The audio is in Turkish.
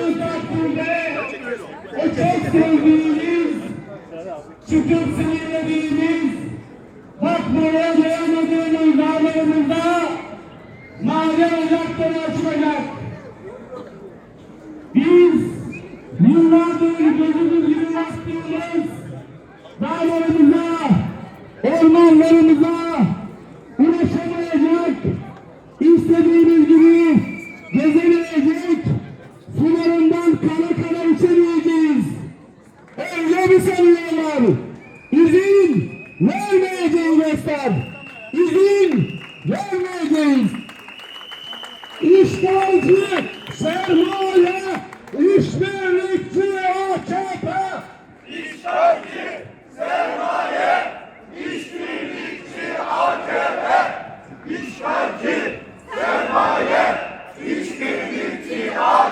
olduğu takdirde o çok sevdiğimiz, çıkıp sinirlediğimiz, bakmaya dayamadığımız dağlarımızda maden ocakları açılacak. Biz yıllardır gözümüz gibi baktığımız dağlarımıza, ormanlarımıza ulaşamayacak, istediğimiz gibi kana kana içemeyeceğiz. Öyle bir sanıyorlar. İzin vermeyeceğiz dostlar. İzin vermeyeceğiz. İşgalci sermaye